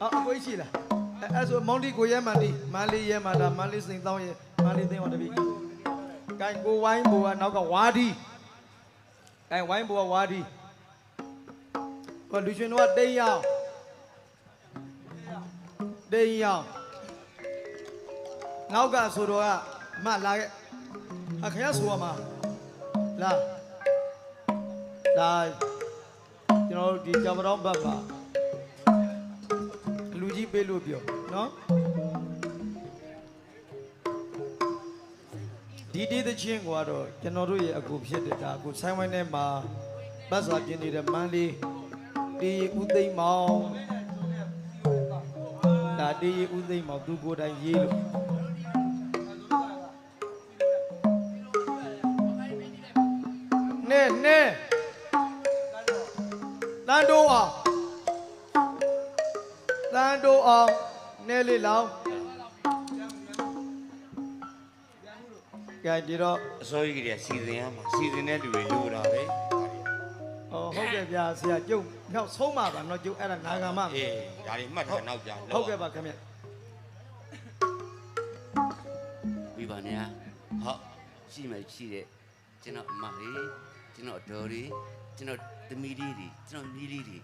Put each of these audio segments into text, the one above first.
အော်အကိုကြီးရှိလားအဲအဲ့ဆိုမောင်တီကိုရဲမန်တီမန်လေးရဲမန်တာမန်လေးစိန်တောင်းရဲမန်လေးသိန်းအောင်တပည့်ကိုင်ကိုဝိုင်းဘူကနောက်ကဝါဒီကိုင်ဝိုင်းဘူကဝါဒီဟောလူရှင်တို့ကတိန်ရောင်တိန်ရောင်နောက်ကဆိုတော့ကအမလာခဲ့အခရဆိုရမှာလာလာကျွန်တော်တို့ဒီကြောင်ပတော်ဘတ်ပါလူ ကြီးပေးလို့ပြောနော်ဒီဒီသချင်းကတော့ကျွန်တော်တို့ရဲ့အကူဖြစ်တဲ့ဒါအကူဆိုင်ဝိုင်းထဲမှာဘတ်စွာပြင်းနေတဲ့မန်းလေးတေးဦးသိမ့်မောင်ဒါတေးဦးသိမ့်မောင်သူကိုယ်တိုင်ရေးလို့ လေးလောင်းကဲဒီတော့အစိုးရကြီးကစီစဉ်ရမှာစီစဉ်တဲ့လူတွေလိုတာပဲဟောဟုတ်ကဲ့ဗျာဆရာကျုပ်နောက်ဆုံးပါပါတော့ကျုပ်အဲ့ဒါနာဂံမအေးဒါတွေမှတ်ထားနောက်ကြဟုတ်ကဲ့ပါခင်ဗျပြီးပါနေဟုတ်ရှိမှရှိတဲ့ကျွန်တော်အမလေးကျွန်တော်အတော်လေးကျွန်တော်သမီးလေးတွေကျွန်တော်ညီလေးတွေ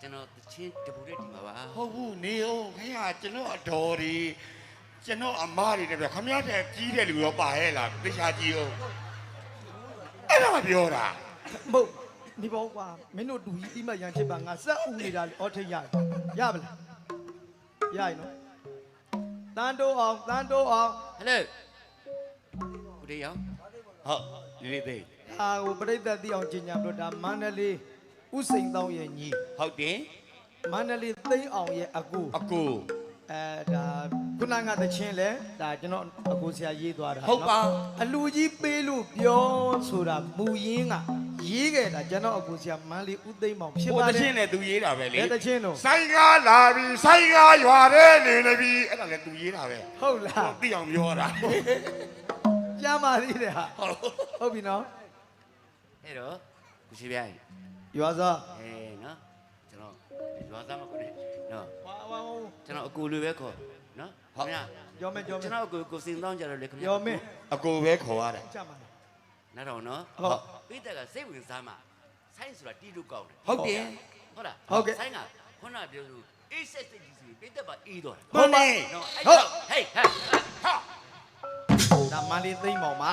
ကျွန်တော်တချင်းတပူတဲ့ဒီမှာပါဟုတ်ဘူးနေအောင်ခင်ဗျာကျွန်တော်အတော်တွေကျွန်တော်အမတွေတည်းဗျခမရတဲ့ကြီးတဲ့လူရောပါရဲ့လားတခြားကြီးအောင်အဲ့ဒါပြောတာမဟုတ်ဒီဘောကွာမင်းတို့တူကြီးတိမတ်ရန်ဖြစ်ပါငါစက်ဦးနေတာလေအော်ထိတ်ရရပါလားရရင်နော်တန်တိုးအောင်တန်တိုးအောင်ဟယ်လိုကိုရေရောင်ဟုတ်ဒီလေးသေးအာဟိုပြိတ္တသိအောင်ကြီးညာမလို့ဒါမန္တလေး ဥစိန်တောင်းရဲ့ညီဟုတ်တယ်မန္တလေးသိန်းအောင်ရဲ့အကူအကူအဲဒါခုနကသချင်းလဲဒါကျွန်တော်အကိုဆရာရေးသွားတာဟုတ်ပါနော်အလူကြီးပေးလို့ပြောဆိုတာမူရင်းကရေးခဲ့တာကျွန်တော်အကိုဆရာမန်းလေးဦးသိမ့်မောင်ဖြစ်ဟိုပါတတယ်ချင်းနဲ့သူရေးတာပဲလေဘယ်သချင်းတော့ဆိုင်ကားလာပြီဆိုင်ကားရွာတဲ့နေနေပြီအဲ့ဒါလည်းသူရေးတာပဲဟုတ်လားသိအောင်ပြောတာကြမ်းပါသေးတယ်ဟာဟုတ်ဟုတ်ပြီနော်အဲ့တော့ကိုရှိပြိုင် ရွာသားအေးနော်ကျွန်တော်ရွာသားမကိုနေနော်ဝါဝါဝါကျွန်တော်အကူလူပဲခေါ်နော်ဟုတ်လားကြောမယ်ကြောမယ်ကျွန်တော်အကူကိုစင်တောင်းကြတော့လေခင်ဗျာကြောမယ်အကိုပဲခေါ်ရတာကြမ်းပါနားတော့နော်ဟုတ်ပိတက်ကစိတ်ဝင်စားမှဆိုင်းဆိုတာတီးလို့ကောင်းတယ်ဟုတ်တယ်ဟုတ်လားဟုတ်ကဲ့ဆိုင်းကခုနပြောလို့အေးဆက်စိတ်ကြီးစီပိတက်ပါအေးတော့တယ်ဟုတ်တယ်နော်အဲ့ဟုတ်တော့ဟေးဟဲ့ဟာဒါမန်းလေးသိမ့်မောင်ပါ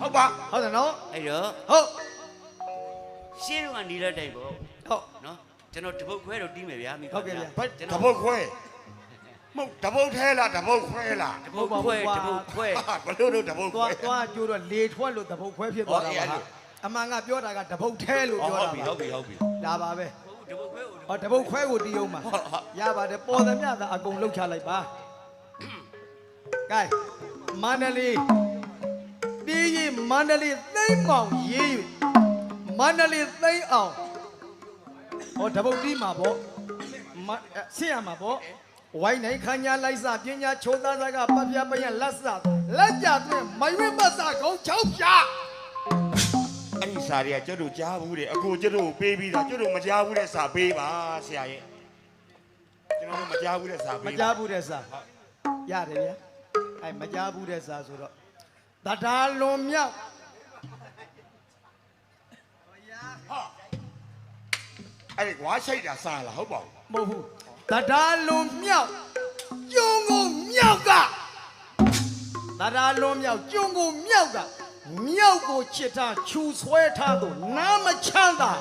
ဟုတ်ပါဟုတ်တယ်နော်အဲ့တော့ဟုတ် ရှင်းကနေတဲ့တိုင်ပေါ့ဟုတ်နော်ကျွန်တော်တပုတ်ခွဲတော့တီးမယ်ဗျာမိဟုတ်ကဲ့ဗျာဘတ်ကျွန်တတော်ပုတ်ခွဲမဟုတ်တပုတ်ထဲလားတပုတ်ခွဲလားတပုတ်ခွဲတပုတ်ခွဲ ဟာဘလို့လို့တပုတ်ခွဲ သွားသွားကြိုးတော့လေထွက်လို့တပုတ်ခွဲဖြစ်သွားတာဟုတ်ကဲ့ပါအဲ့လိုအမှန်ကပြောတာကတပုတ်ထဲလို့ပြောဟုတ်တာပြီပါဟုတ်ပြီဟုတ်ပြီဒါပါပဲတပုတ်ခွဲကိုဟောတပုတ်ခွဲကိုတီးအောင်ပါရပါတယ်ပေါ်သမျှသာအကုန်လှုပ်ချလိုက်ပါကဲမန္တလေးတီးရင်မန္တလေးသိမ့်ပေါင်ရေးယူ မန္တလေးသိမ့်အောင်ဟောတပုတ်တီးမှာပေါ့မဆင်းရမှာပေါ့ဝိုင်းနိုင်ခညာလိုက်စပညာချိုးသားစားကပတ်ပြပယံလက်စလက်ကြသွင်းမိုင်ဝဲပတ်စာကုန်းချောက်ပြအဲ့ဒီစာတွေကကျွတ်တို့ကြားဘူးတဲ့အကိုကျွတ်တို့ကိုပေးပြီးတာကျွတ်တို့မကြားဘူးတဲ့စာပေးပါဆရာရဲ့ကျွန်တော်တို့မကြားဘူးတဲ့စာမပေးပါကြားဘူးတဲ့စာရတယ်ဗျာအဲမကြားဘူးတဲ့စာဆိုတော့တဒါလွန်မြောက် အဲ့ဒီဝါရှိတ်တာစာလားဟုတ်ပါဘူးမဟုတ်ဘူးတဒါလွန်မြောက်ကျုံကိုမြောက်ကတဒါလွန်မြောက်ကျုံကိုမြောက်ကမြောက်ကိုချစ်ထားခြူဆွဲထားသူနားမချမ်းသာ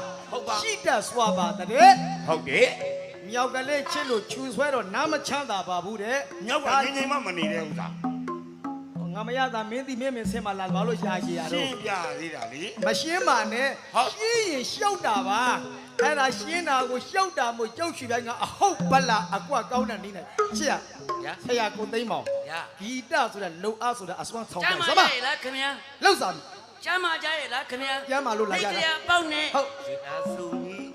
ရှိတတ်စွာပါတဲ့ဟုတ်တယ်မြောက်ကလေးချစ်လို့ခြူဆွဲတော့နားမချမ်းသာပါဘူးတဲ့မြောက်ကငင်းငင်းမမနေတဲ့ဥစ္စာ ငါမရတာမင်းဒီမင်းမင်းဆင်းမလာဘာလို့ရှာရှည်ရရှတော့င်းပြသေးတာလေမရှင်းပါနဲ့ဟုတ်ရှင်းရင်ရှောက်တာပါအဲ့ဒါရှင်းတာကိုရှောက်တာမို့ကြောက်ရွှေပိုင်းကအဟုတ်ပလာအကွက်ကောင်းတဲ့နေနဲ့ချစ်ရဗျာဆရာကိုသိမ့်မောင်ဗျာဂီတဆိုတဲ့လုံအားဆိုတဲ့အစွမ်းဆောင်ကျတယ်မ်းမာစကြမရဲ့လားခင်ဗျာလောက်စားပြီကျမ်းမာကြရဲ့လားခင်ဗျာကျမ်းမာလို့လာကြတာမိဖုရားပေါက်နဲ့ဟုတ်ဒီသားစုံကြီး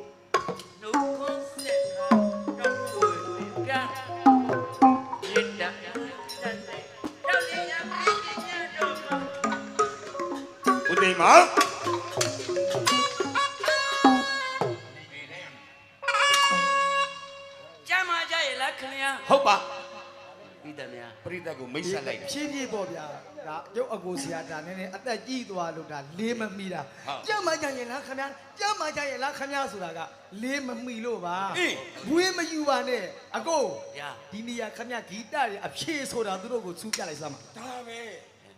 နှုတ်ခွန်း မ်းမောင်ကျမ်းမာကြရဲ့လားခင်ဗျာဟုတ်ပါပြီးတယ်များပရိသတ်ကိုမိတ်ဆက်လိုက်တယ်ဖြည်းဖြည်းပေါ့ဗျာဒါကျုပ်အကိုဆရာဒါနည်းနည်းအသက်ကြီးသွားလို့ဒါလေးမမီတာကြမ်းမကြရင်လားခင်ဗျာကြမ်းမကြရင်လားခင်ဗျာဆိုတာကလေးမမီလို့ပါဘွေးမယူပါနဲ့အကိုဗျာဒီနေရာခင်ဗျာဂီတတွေအဖြေဆိုတာသူတို့ကိုစူးပြလိုက်စမ်းပါဒါပဲ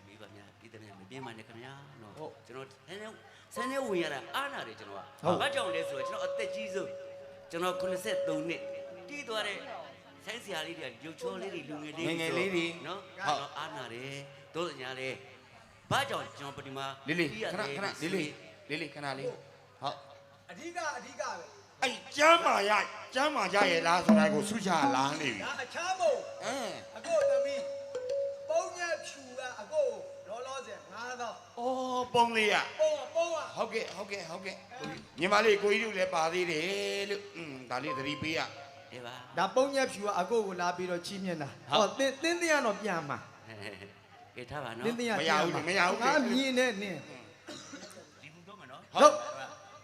မိပါများပြီးတယ်များမပြင်းပါနဲ့ခင်ဗျာနော် ဟုတ်ကျွန်တော်ဆန်းနေဆန်းနေဝင်ရတာအားနာတယ်ကျွန်တော်ဟုတ်ကဘာကြောင့်လဲဆိုတော့ကျွန်တော်အသက်ကြီးဆုံးကျွန်တော်83နှစ်တီးသွားတဲ့ဆိုင်းဆရာလေးတွေကရုပ်ချောလေးတွေလူငယ်လေးငယ်ငယ်လေးတွေနော်ဟုတ်ကျွန်တော်အားနာတယ်တို့စညာလေဘာကြောင့်ကျွန်တော်ပထမလေးလေးခတီးရဏတယ်ခဏလေးလေးလေးလေးခဏလေးဟုတ်အဓိကအဓိကပဲအဲ့ကျမ်းမာရကျမ်းမာကြရဲ့လားဆိုတာကိုဆုချလာနေပြီဒါအချားမို့အင်းအကိုသမီးပုံညက်ဖြူကအကို လောလောဆယ်9000အော်ပုံလေးရပုံကပုံကဟုတ်ကဲ့ဟုတ်ကဲ့ဟုတ်ကဲ့ညီမလေးကိုကြီးတို့လည်းပါသေးတယ်လို့อืมဒါလေးသတိပေးရအေးပါဒါပုံညက်ဖြူကအကိုကိုလာပြီးတော့ချီးမြှင့်တာဟုတ်ဟောတင်းတင်းတင်းကတော့ပြန်မှာကဲထားပါနော်တင်းတင်းကမရပြန်ဘူးမှာမရဘူးငါမြင်နဲ့နင်းဒီဘူးတော့မနော်ဟုတ်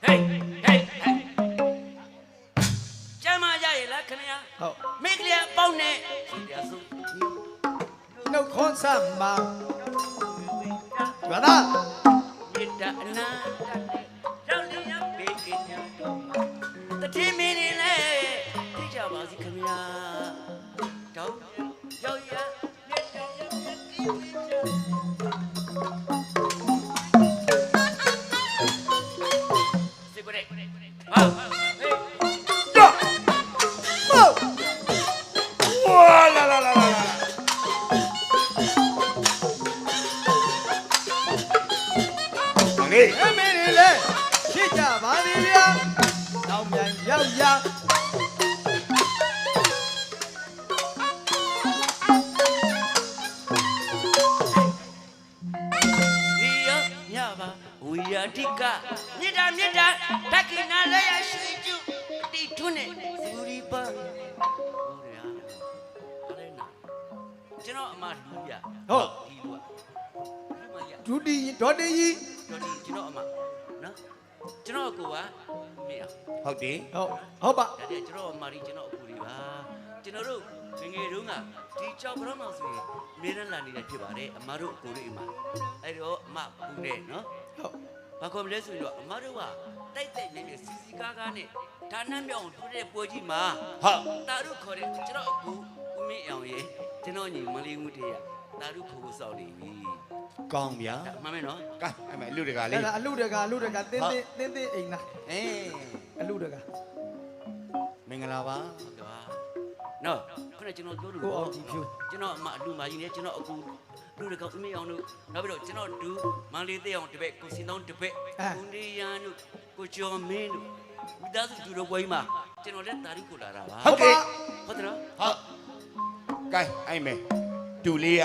ဟေးဟေးဟေးကျမ်းမရရဲ့လားခင်ဗျာဟုတ်မိကလေးပေါင်းနဲ့ဒီရဆုံးနှုတ်ခွန်းဆက်မှာ ဘာသာမေတ္တာအနာရောက်လျက်ဘေးကင်းညာတတိမင်း တောင်းပြန်ရောက်ရဒီရညပါဝီယာတိကမြစ်တာမြစ်တာတက္ကိနာလည်းရရှိကျုတိထွန်းနဲ့ဇူရီပါဟုတ်ရအဲ့ဒါနာကျွန်တော်အမလူပြဒီလူကလူမရဒုတိယဒေါ်တေကြီးတော်ဒီကျွန်တော်အမနော် ကျွန်တော်အကူကမြေအောင်ဟုတ်တယ်ဟုတ်ဟုတ်ပါဒါတည်းကျွန်တော်အမကြီးကျွန်တော်အကူတွေပါကျွန်တော်တို့ငယ်ငယ်တုန်းကဒီကြောက်ကြောင်ဆိုရင်နေရလာနေတဲ့ဖြစ်ပါတယ်အမတို့အကူတွေအမအဲ့တော့အမကူနဲ့နော်ဟုတ်ဘာခေါ်မလဲဆိုတော့အမတို့ကတိုက်တိုက်နေနေစီစီကားကားနဲ့ဒါနမြောင်တွေ့တဲ့ပွဲကြီးမှာဟုတ်တာရုခေါ်တဲ့ကျွန်တော်အခုဦးမင်းအောင်ရဲ့ကျွန်တော်ညီမလေးဦးတေးရတာရုခေါ်ဖို့စောင့်နေပြီ ကောင်းဗျာဒါမှန်မယ်နော်ကဲအဲ့မဲ့လူတကာအဲ့လေးဒါအလူတကအလူတကတင်းတင်းတင်းတင်းအိမ်လားအေးအလူတကမင်္ဂလာပါဟုတ်ကဲ့ပါနော်ခုနကကျွန်တော်ပြောလို့ကိုအောင်ကြီးဖြူကျွန်တော်အမအလူမကြီးနဲ့ကျွန်တော်အခုလူတကောဦးမင်းအောင်တို့နောက်ပြီးတော့ကျွန်တော်ဒူမန်လေးသေးအောင်တပည့်ကိုစင်တောင်းတပည့်ကိုနေရန်တို့ကိုကျော်မင်းတို့မိသားစုသူတို့ဘွိုင်းမှာကျွန်တော်လည်းတာရုကိုလာတာပါဟုတ်ကဲ့ဟုတ်တယ်နော်ဟုတ်ကဲအဲ့မဲ့တူလေးရ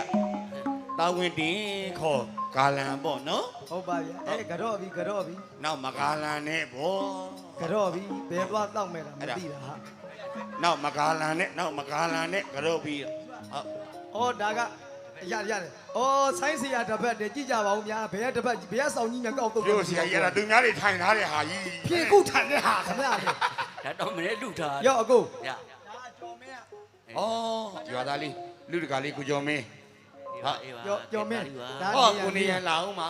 တာဝန်တင်ခေါ်ဂါလန်ပေါ့နော်ဟုတ်ပါဗျာအဲကတော့ပြီကတော့ပြီနောက်မဂါလန်နဲ့ဗောကတော့ပြီဘယ်သွားတောက်မဲ့တာမအဲ့ဒါသိတာဟာနောက်မဂါလန်နဲ့နောက်မဂါလန်နဲ့ကြော့ပြီးဟုတ်ဩဒါကရရတယ်ဩဆိုင်းစရာတစ်ပတ်တည်းကြည့်ကြပါဦးများဘယ်ကတစ်ပတ်ဘယ်ကစောင်းကြီးများကောက်တော့ပြောစရာရတာသူများတွေထိုင်ထားတဲ့ဟာကြီးဖြေခုထိုင်တဲ့ဟာခင်ဗျာလေဒါတော့မနေ့လူထားရောက်အကိုရဒါကြော်မင်းဩရွာသားလေးလူတကာလေးကိုကျော်မင်း ကြော်ကြော်မင်းဒါဟောကိုနေရန်လာအောင်ပါ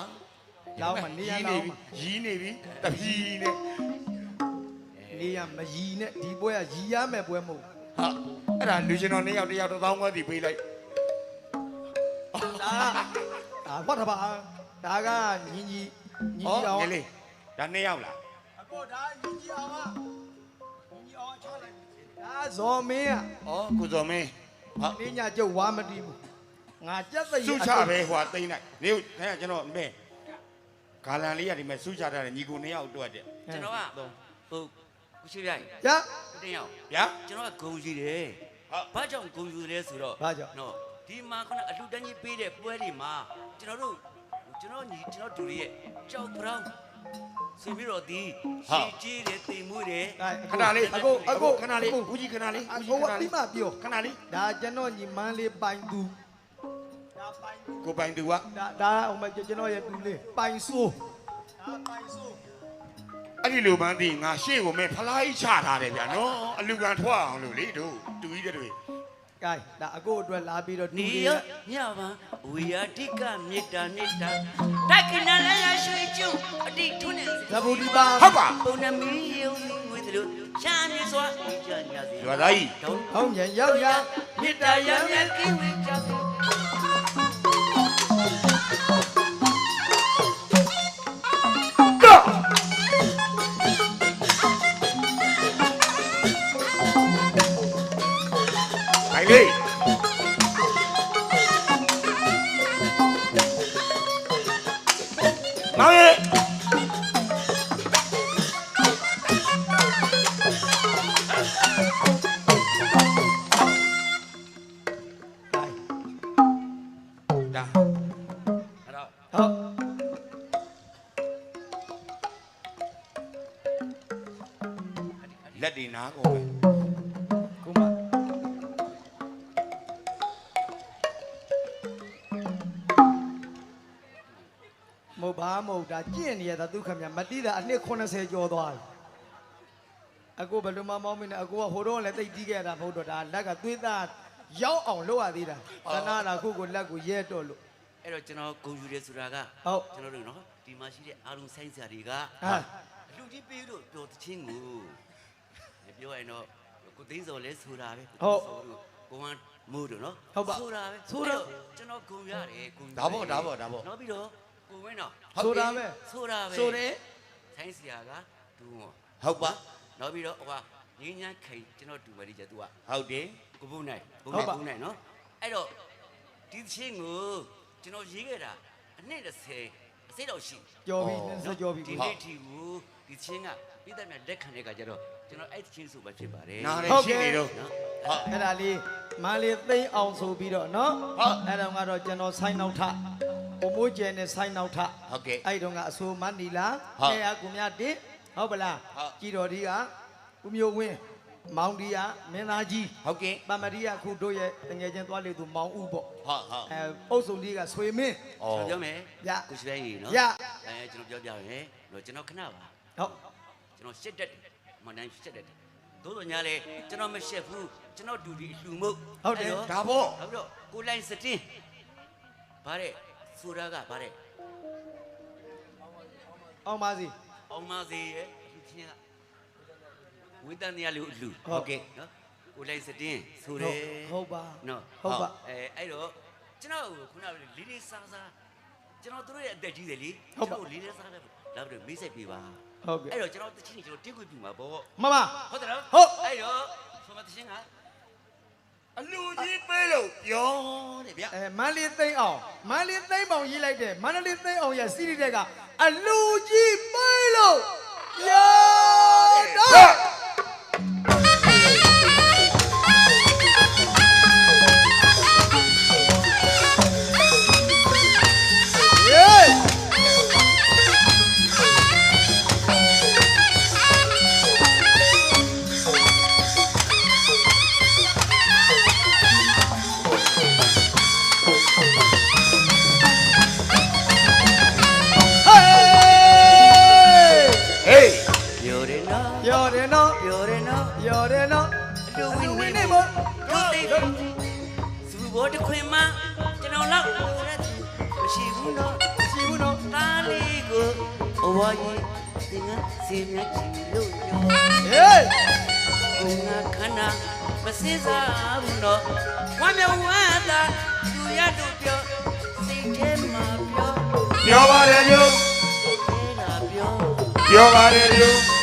လောင်းမနေရရီးလောနေင်းပြီရီးနေပြီတပီးနဲ့နေရမရီနဲ့ဒီပွဲကရီရမယ်ပွဲမဟုတ်ဟာအဲ့ဒါလူရှင်တော်နှစ်ယောက်တစ်ယောက်တစ်သောင်းခွဲစီပေးလိုက်ဒါအာဘာတပါဒါကညီညီညီဩညီအောင်ငယ်လေးဒါနှစ်ယောက်လားအကိုဒါညီညီအောင်ပါညီညီအောင်ချလိုက်ဒါဇော်မင်းကဩကိုကျော်မင်းဟုတ်မင်းညာကျုပ်ဝါမတီးဘူး ငါကြက်သိစုချပဲဟိုတိမ့်လိုက်နေခင်ဗျကျွန်တော်မဲဂါလန်လေးရဒီမဲ့စုချထားတဲ့ညီကိုနှစ်ယောက်အတွက်တဲ့ကျွန်တော်ကဟိုကုရှိပြိုင်ရတင်းရောက်ဗျာကျွန်တော်ကဂုံကြီးတယ်ဟုတ်ဘာကြောင့်ဂုံယူလဲဆိုတော့ဘာကြောင့်နော်ဒီမှာခုနအလှတန်းကြီးပေးတဲ့ပွဲတွေမှာကျွန်တော်တို့ကျွန်တော်ညီကျွန်တော်ဒူရဲ့ကြောက်ဘရောင်းဆင်ပြီးတော့ဒီရှီကြီးတယ်တင်မှုတယ်ခဏလေးအကိုအကိုခဏလေးဦးကြီးခဏလေးအဦးကိုကြီးကခဏဒီလေးမှာပြောခဏလေးဒါကျွန်တော်ညီမန်းလေးပိုင်သူဒါပိုင်သူ ကိုပိုင်သူကဒါဒါဟိုမှာကျွန်တော်ရဲ့တူလေးပိုင်ဆိုးဒါပိုင်ဆိုးအဲ့ဒီလိုမှန်းသိငါရှေ့ကိုမဲဖလားကြီးချထားတယ်ဗျာနော်အလူကန်ထွက်အောင်လို့လေတို့တူကြီးတဲ့တွေကဲဒါအကိုအတွက်လာပြီးတော့တူနေလေးရရညပါဝေယတိကမေတ္တာမေတ္တာတိုက်ခဏလည်းရရွှေကျုံအတိထွန်းနေဇဘူဒီပါဟုတ်ပါပုံနမီးရုံငွေတို့ရှာနေစွာဒီကြညာစီရွာသားကြီးတော့ဟုတ်မြန်ရောက်ရမေတ္တာရမြတ်ကိဝေချစေ ဒါအဲ့တော့ဟုတ်လက်တွေနားကုန်ပဲကိုမမဟုတ်ပါမဟုတ်ဒါကြင့်နေရတာဒုက္ခမြမတိတာအနှစ်80ကျော်သွားပြီအကိုဘယ်လိုမှမောင်းမင်းနဲ့အကိုကဟိုတော့လည်းတိတ်ကြီးခဲ့တာမဟုတ်တော့ဒါလက်ကသွေးသား ရောက်အောင်လုပ်ရသေးတာသနာတာခုကိုလက်ကိုရဲတော့လို့အဲ့တော့ကျွန်တော်ဂုံယူရဲဆိုတာကဟုတ်ကျွန်တော်တို့နော်ဒီမှာရှိတဲ့အားလုံးဆိုင်းစရာတွေကဟာအလူကြီးပေးလို့ပြောတချင်းကိုပြောရင်တော့ကိုသိန်းစော်လဲဆိုတာပဲကိုကမိုးတို့နော်ဆိုတာပဲကျွန်တော်ဂုံရတယ်ဂုံဒါပေါ့ဒါပေါ့ဒါပေါ့နောက်ပြီးတော့ကိုဝင်းတော့ဆိုတာပဲဆိုတာပဲဆိုတယ်ဆိုင်းစရာကဒူးမောဟုတ်ပါနောက်ပြီးတော့ဟိုကငင်းညာခိန်ကျွန်တော်ဒူမလေးကျသူကဟုတ်တယ် ကိုဘုံနိုင်ဘုံနိုင်ဘုံနိုင်နော်အဲ့တော့ဒီချင်းကိုကျွန်တော်ရေးခဲ့တာအနှစ်30အစိတ်တော့ရှိကြော်ပြီးနည်းစကြော်ပြီးဒီကိုနေ့ထိကိုဒီချင်းကပြည်သက်များလက်ခံတဲ့ကကြတော့ကျွန်တော်အဲ့ဒီချင်းဆိုပဲဖြစ်ပါတယ်နားနော်လည်းရှိနေတော့ဟုတ်အဲ့ဒါလေးမန်းလေးသိမ့်အောင်ဆိုပြီးတော့နော်ဟုတ်အဲ့တော့ကတော့ကျွန်တော်ဆိုင်းနောက်ထဘုံမိုးကျဲနဲ့ဆိုင်းနောက်ထဟုတ်ကဲ့အဲ့တုန်းကအဆိုမန်းနီလာဟုတ်အဲအကူမြတင်ဟုတ်ပလားဟုတ်ကြည်တော်ဒီကဦးမျိုးဝင်း မောင်ဒီကမင်းသားကြီးဟုတ်ကဲ့ပမရီကအခုတို့ရဲ့တငယ်ချင်းသွားလေသူမောင်ဦးပေါ့ဟုတ်ဟုတ်အဲအုပ်စုံလေးကဆွေမင်းကျွန်တော်ပြောမယ်ရကိုရှိတိုင်းကြီးနော်ရအဲကျွန်တော်ပြောပြမယ်လို့ကျွန်တော်ခဏပါဟုတ်ကျွန်တော်ရှစ်တက်တယ်မန်တိုင်းရှစ်တက်တယ်သို့တော်ညာလေကျွန်တော်မရှက်ဘူးကျွန်တော်ဒူဒီအလှမှုတ်ဟုတ်တယ်အဲ့ဒါပေါ့နောက်ပြီးတော့ကိုလိုင်းစတင်းဗါတဲ့ဆိုတာကဗါတဲ့အောင်ပါစီအောင်မစီရဲ့အလူချင်းက ဝိတန်တရားလေးကိုအလူဟုတ်ကဲ့နော်ကိုလိုင်းစတင်းဆိုတယ်ဟုတ်ပါနော်ဟုတ်ပါအဲအဲ့တော့ကျွန်တော်ခုနကလေးလေးစားစားကျွန်တော်တို့ရဲ့အသက်ကြီးတယ်လေဟုတ်ပါကျွန်တော်လေးလေးစားစားလာပြီးတော့မေးဆက်ပေးပါဟုတ်ကဲ့အဲ့တော့ကျွန်တော်တချင်းကျွန်တော်တင်းခွေပြမှာပေါ့မမဟုတ်တယ်နော်ဟုတ်အဲ့တော့ဆိုမတချင်းကအလူကြီးပေးလို့ပြောတယ်ဗျအဲမန္တလေးသိမ့်အောင်မန္တလေးသိမ့်ပေါင်ရေးလိုက်တယ်မန္တလေးသိမ့်အောင်ရဲ့စီးရီးတဲ့ကအလူကြီးပိတ်လို့ရောတော့ တော်လောက်လို့ရတဲ့မရှိဘူးနော်ရှိဘူးနော်တားလေးကိုအဝါကြီးသင်ကစီမြတ်ချီလို့ညောဟေးကိုငါခန္ဓာမစင်းစားဘူးနော်ဝမ်းမြောက်ဝမ်းသာသူရတို့ပြောစိတ်ထဲမှာပြောပြောပါတယ်ညိုခဲတာပြောပြောပါတယ်ညို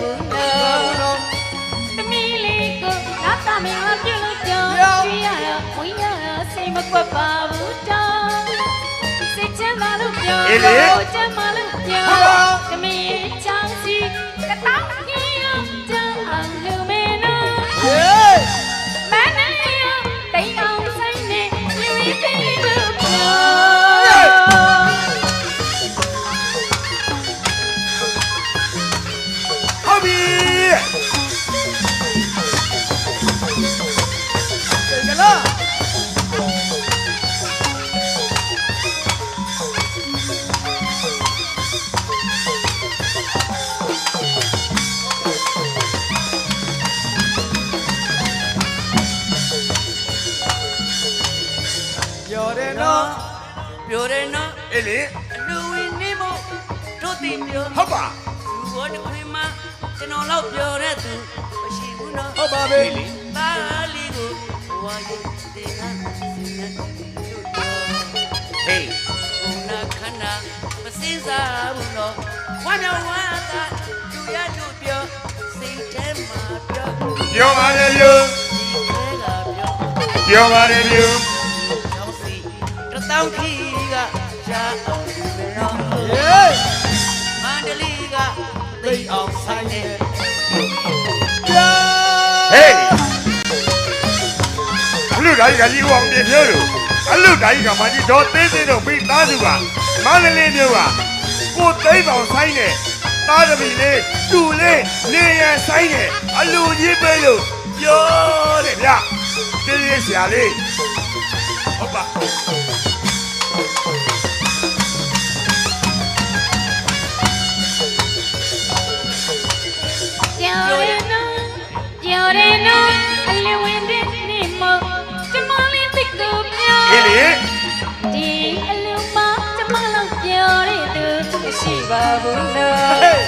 ဘူးဘာနော်ဘူးနော်သမီးလေးကိုငါသမီးမပြုတ်လို့ကြောင်းပြောင်းကြည့်ရတာဝင်ရတာစိတ်မကွက်ပါဘူးတောင်းစိတ်ချမ်းသာလို့ပြောအေးလေကိုချမ်းသာလို့ပြော မစင်စားဘူးနော်ဝါနောဝါသာသူရတို့ပြောစိတ်ထဲမှာပြောပြောပါတယ်လူဒီထဲကပြောပြောပါတယ်လူနောင်စီတတောင်းခီကရှားအောင်ဒီမေရောဟေးမန္တလေးကသိအောင်ဆိုင်နေပြောဟေးအလူတိုင်းကကြီးအောင်ပြပြောလို့အလူတိုင်းကမကြီးတော့သေးသေးတော့ပြီးသားစုက မန္တလေးမြို့ကကိုသိမ်းအောင်ဆိုင်နေသားသမီးလေးတူလေးနေရန်ဆိုင်နေအလူကြီးပဲလို့ပြောတယ်ဗျတေးရဆရာလေးဟုတ်ပါပြောရနော်ပြောရနော်အလဝင်းတဲ့နေမို့ကျမလေးတိတ်ကိုပြောအေးလေဒီ ပါဘူးနော်ဟေး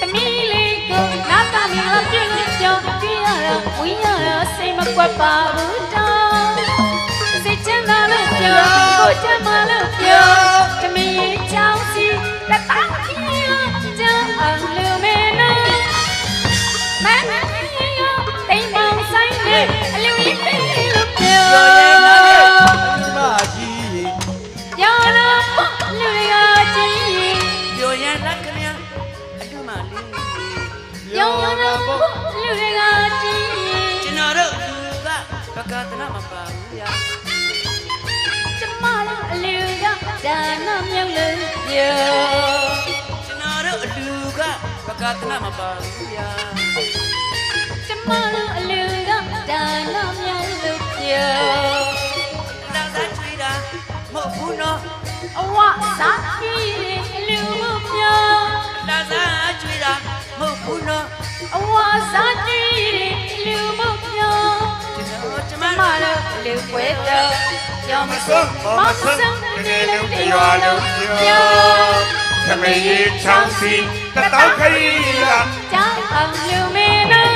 သမီးလေးကိုငါသမီးမပြုတ်လို့ကြောင်းကြည့်ရတာဝင်ရတာစိတ်မကွက်ပါဘူးတောင်းစိတ်ချမ်းသာလို့ပြောကိုချမ်းသာ ကတနာမပါဘူးဗျာကျမတို့အလူကဒါနမြုပ်လို့ပြောကျွန်တော်တို့အလူကဘကတနာမပါဘူးဗျာကျမတို့အလူကဒါနမြုပ်လို့ပြောလာသာချွေးတာမဟုတ်ဘူးနော်အဝစားပြီးအလူကိုပြောလာသာချွေးတာမဟုတ်ဘူးနော်အဝစားပြီးအလူကိုပြောကျွန်တော်ကျကျ မမတို့တို့အလူွယ်တော့ပြောမမစွစွန်းန်းမမစွစွန်းန်းတတကကယ်ယ်လို့လုံးတတရွာရွာလုံးလုံးပြောပြောသမီးချောင်းစီတတောက်ခရီးကကြောင်းအောင်လူမင်းတို့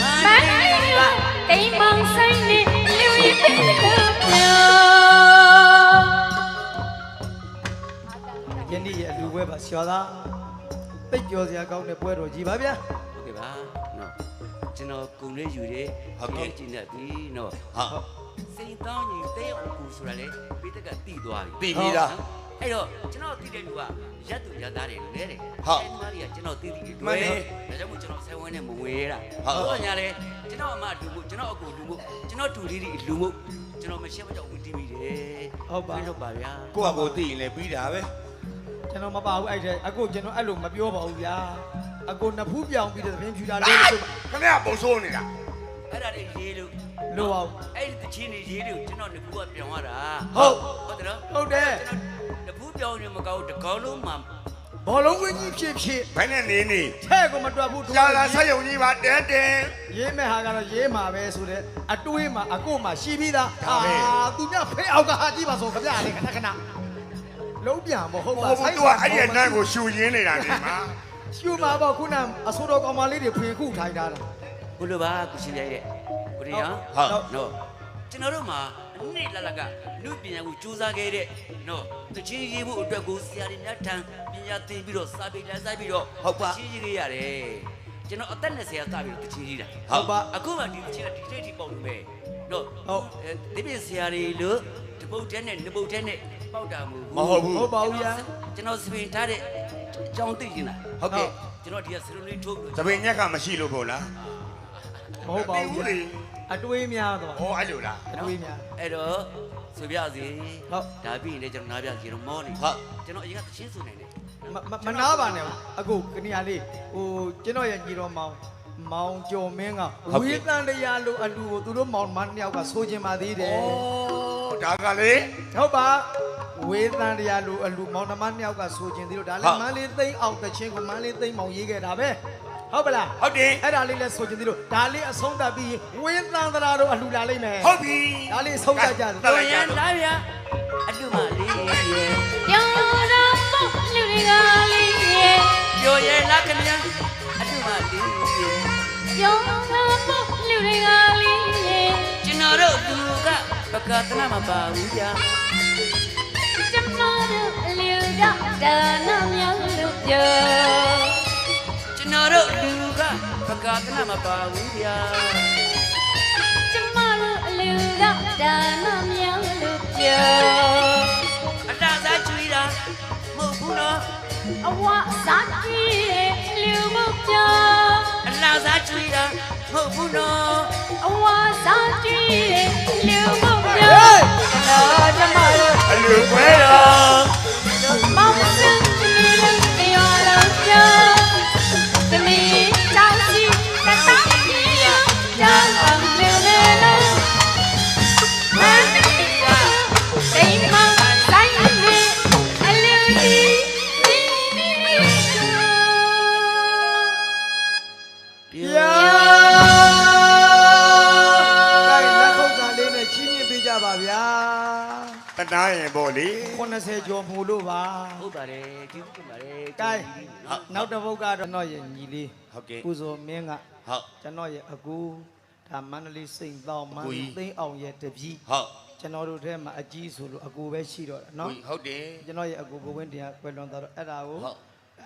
မမန္တနလေးကရတိမ်မောင်ဆိုင်နေလူရည်သိလို့ပြောယနေ့ရဲ့အလူပွဲပါဆရာသားသိပ်ကြော်စရာကောင်းတဲ့ပွဲတော်ကြီးပါဗျာဟုတ်ကဲ့ပါနော် ကျွန်တော်ကုံလေးယူတယ်ဟုတ်ကဲ့ကျင်းတတ်ပြီနော်ဟာစိန်တောင်းကြီးတဲအောင်ကူဆိုတာလေပိတကတိသွားပြီပြီးပြီလားအဲ့တော့ကျွန်တော်သိတဲ့လူကရက်သူရက်သားတွေလဲတယ်ဟုတ်အဲ့ဒီမားတွေကကျွန်တော်သိသိတွေမှန်တယ်ဒါကြောင့်မို့ကျွန်တော်ဆိုင်ဝင်းနဲ့မဝေးရတာဟုတ်ဟုတ်ညာလေကျွန်တော်အမလူမှုကျွန်တော်အကူလူမှုကျွန်တော်တူလေးတွေလူမှုကျွန်တော်မရှင်းမကြောက်ဝင်တီးမိတယ်ဟုတ်ပါဟုတ်ပါဗျာကိုယ့်အကိုသိရင်လည်းပြီးတာပဲ ကျွန်တော်မပါဘူးအဲ့ဒါအခုကျွန်တော်အဲ့လိုမပြောပါဘူးဗျာအကိုနှစ်ဖူးပြောင်းပြီးတဲ့သပင်းဖြူတာလေးလို့ခင်ဗျာပုံစိုးနေတာအဲ့ဒါတွေရေးလို့လို့အောင်အဲ့ဒီတချင်းတွေရေးလို့ကျွန်တော်နှစ်ခုကပြောင်းရတာဟုတ်ဟုတ်တယ်နော်ဟုတ်တယ်ကျွန်တော်တပူးပြောင်းနေမကောင်းတကောင်းလုံးမှာဘောလုံးဝင်းကြီးဖြစ်ဖြစ်ဘယ်နဲ့နေနေထဲကိုမတွက်ဘူးကြာလာဆက်ယုံကြီးပါတဲတဲရေးမဲ့ဟာကတော့ရေးမှာပဲဆိုတဲ့အတွေးမှာအကိုမှာရှိပြီးသားဒါပဲသူမြဖဲအောက်ကဟာကြည့်ပါဆိုခပြလေခဏခဏ လုံးပြန်မဟုတ်ဟိုပါဘုသူကအဲ့ဒီအနန်းကိုရှူရင်းနေတာဒီမှာရှူမှာပေါ့ခုနအဆိုးတော်ကောင်မလေးတွေဖွေခုထိုင်ထားတာဘုလိုပါကုရှင်ရဲ့ရဲ့ကိုရီးယားဟုတ်နော်ကျွန်တော်တို့မှာအနေ့လလကလူပညာကိုစူးစမ်းခဲ့တဲ့နော်တချင်းရေးဖို့အတွက်ကိုဆရာတွေများထံပညာသင်ပြီးတော့စာပေလမ်းဆိုင်ပြီးတော့ဟုတ်ပါတချင်းရေးခဲ့ရတယ်ကျွန်တော်အသက်20ရာစပြီးတော့တချင်းရေးတာအခုမှဒီတချင်းကဒီထိတ်ထိပေါ့လို့ပဲနော်ဟုတ်ဒီပြဆရာတွေလို့တပုတ်တဲ့နဲ့နှစ်ပုတ်တဲ့နဲ့ ပေါက်တာမမဟုတ်ဘူးဟုတ်ပါဘူးဗျာကျွန်တော်စပင်ထားတဲ့အကြောင်းသိရင်လားဟုတ်ကဲ့ကျွန်တော်ဒီကစရုံလေးထိုးပြီးသပင်ညက်ကမရှိလို့ပေါ့လားမဟုတ်ပါဘူးဘူးလေဗျာအတွေးများသွားဟောအဲ့လိုလားအတွေးများအဲ့တော့ဆိုပြစီဟုတ်ဒါပြီးရင်လည်းကျွန်တော်နားပြစီတော့မောနေဟုတ်ကျွန်တော်အရင်ကသချင်းဆိုနေတယ်မမမနာပါနဲ့အခုကနေရာလေးဟိုကျွန်တော်ရဲ့ညီတော်မောင်မောင်ကျော်မင်းကဝေသန်တရားလို့အလူကိုသူတို့မောင်မနှစ်ယောက်ကဆိုခြင်းပါသေးတယ်ဩ ဒါကလေဟုတ်ပါဝေသန်တရားလို့အလူမောင်နှမနှစ်ယောက်ကဆိုခြင်းသေးလို့ဒါလည်းမန်းလေးသိမ့်အောင်တချင်းကိုမန်းလေးသိမ့်မောင်ရေးခဲ့တာပဲဟုတ်ပလားဟုတ်တယ်အဲ့ဒါလေးလဲဆိုခြင်းသေးလို့ဒါလေးအဆုံးသတ်ပြီးဝေသန်တရားတို့အလူလာလိမ့်မယ်ဟုတ်ပြီဒါလေးအဆုံးသတ်ကြတယ်တော်ရန်လာဗျာအတူမလေးရေပြောတော့ပေါ့လူတွေကလေးရေပြောရဲလားခင်ဗျာအတူမလေးရေပြောတော့ပေါ့လူတွေကလေးရေကျွန် တော်တို့သူကပကတနာမပါဘူးဗျာကျမတို့အလူကဒါနမြောက်လို့ပြောကျွန်တော်တို့လူကပကတနာမပါဘူးဗျာကျမတို့အလူကဒါနမြောက်လို့ပြောအတားစားချွေးတာမဟုတ်ဘူးနော် အဝစားကြည့်ရဲ့လူမှုပြောအလားစားချွေးတာမဟုတ်ဘူးနော်အဝစားကြည့် ကျေးဇူးတင်ပါတယ်ကဲနောက်တစ်ပုတ်ကတော့ကျွန်တော်ရဲ့ညီလေးဟုတ်ကဲ့ကုစုမင်းကဟုတ်ကျွန်တော်ရဲ့အကူဒါမန္တလေးစိန်တောင်းမန္တလေးသိန်းအောင်ရဲ့တပည့်ဟုတ်ကျွန်တော်တို့ထဲမှာအကြီးဆိုလို့အကူပဲရှိတော့တာနော်ဟုတ်တယ်ကျွန်တော်ရဲ့အကူကိုဝင်းတရားကွယ်လွန်သွားတော့အဲ့ဒါကိုဟုတ်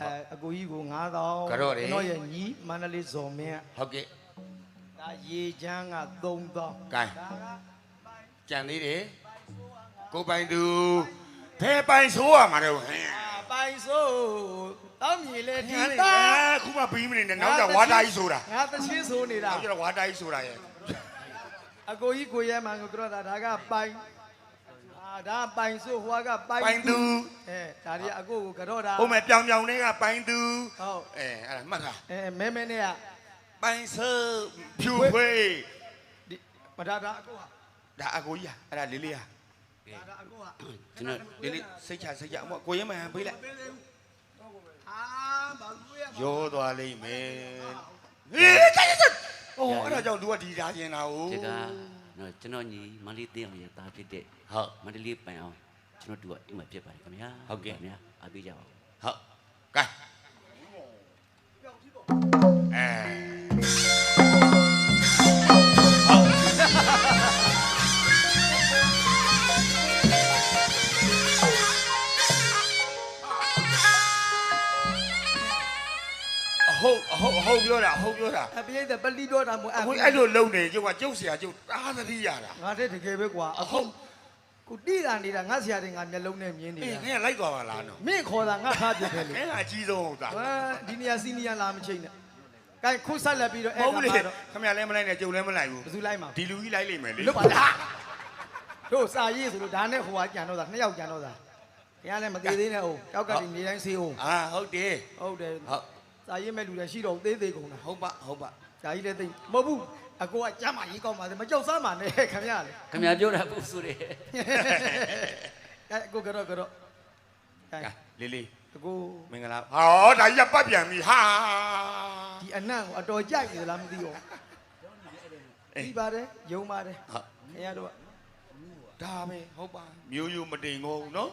အဲအကူကြီးကို9000ကတော့တယ်ကျွန်တော်ရဲ့ညီမန္တလေးဇော်မင်းကဟုတ်ကဲ့ဒါရေချမ်းက3000ကဲဒါကကြံသေးတယ်ကိုပိုင်သူဖဲပိုင်ဆိုးရမှာတော့ဟဲ့ အာပိုင်ဆိုးတောင်းမြည်လေဒီဒီပါသားခုမှပြီးမနေနဲ့နောက်ကျဝါတာကြီးဆိုတာငါသချင်းဆိုနေတာနောက်ကျတော့ဝါတာကြီးဆိုတာရဲ့အကိုကြီးကိုရဲမှန်ကိုကြောတာဒါကပိုင်အာဒါပိုင်ဆိုးဟွာကပိုင်ပိုင်သူအဲဒါကြီးအကိုကိုကြောတာဟိုမဲ့ပြောင်ပြောင်လေးကပိုင်သူဟုတ်အဲအဲ့ဒါမှတ်တာအဲမဲမဲနဲ့ကပိုင်ဆာဖြူဖွေးဒီမဒါဒါအကိုကဒါအကိုကြီးအဲ့ဒါလေးလေးဟာ ဒါဒါအကိုကကျွန်တော်လေးလေးစိတ်ချစိတ်ချအမကိုရဲမှန်ပေးလိုက်အာဘာလို့ရရောသွားလိမ့်မယ်ဟေးတိုက်တိုက်ဟိုအဲ့ဒါကြောင့် तू ကဒီသားကျင်တာ哦ဒီကနော်ကျွန်တော်ညီမန္တလေးသိအောင်ရတာဖြစ်တဲ့ဟုတ်မန္တလေးပိုင်အောင်ကျွန်တော်တို့ကအိမ်မှာဖြစ်ပါတယ်ခင်ဗျာခင်ဗျာအားပေးကြပါဦးဟုတ်ကဲအဲ ဟုတ်ဟုတ်ဟုတ်ပြောတာဟုတ်ပြောတာအပြည့်တဲ့ပလီတော့တာမို့အခုအဲ့လိုလုံနေကျုပ်ကကျုပ်ဆရာကျုပ်တားသတိရတာငါတဲ့တကယ်ပဲကွာအခုကိုတိတာနေတာငါဆရာတင်ငါမျက်လုံးနဲ့မြင်နေအေးတာခင်ဗျလိုက်သွားပါလားနော်မင်းခေါ်တာငါထားပြခဲ့လေခင်ဗျအကြီးဆုံးဟုတ်သားဟာဒီနေရာစီနီယာလာမချိန်နဲ့ကဲခုဆက်လက်ပြီးတော့မအဲ့ဟုတ်ဒါဘူးလေတော့ခင်ဗျလည်းမလိုက်နဲ့ကျုပ်လည်းမလိုက်ဘူးဘယ်သူလိုက်မှာဒီလူကြီးလိုက်လိမ့်မယ်လေလွတ်ပါလားတို့စာရေးဆိုလို့ဒါနဲ့ဟိုကကြံတော့တာနှစ်ယောက်ကြံတော့တာခင်ဗျားလည်းမသေးသေးနဲ့ဟုတ်တောက်ကတည်းနေတိုင်းဆေးဟုတ်အာဟုတ်တယ်ဟုတ်တယ်ဟုတ် စာရေးမဲ့လူတွေရှိတော့သေးသေးကုန်တာဟုတ်ပါဟုတ်ပါဒါကြီးလည်းသိမဟုတ်ဘူးအကိုကကြမ်းမှရေးကောင်းပါစေမကြောက်စားမှနဲ့ခင်ဗျားလေခင်ဗျာပြောတာပုဆိုတယ်ကဲအကိုကတော့ကတော့ကဲကဲလေးလေးအကိုမင်္ဂလာဟောဒါကြီးကပတ်ပြန်ပြီဟာဒီအနံ့ကိုအတော်ကြိုက်နေလားမသိဘူးပြီးပါတယ်ယုံပါတယ်ဟုတ်ခင်ဗျားတို့ကဒါပဲဟုတ်ပါမျိုးရိုးမတိမ်ကုန်နော်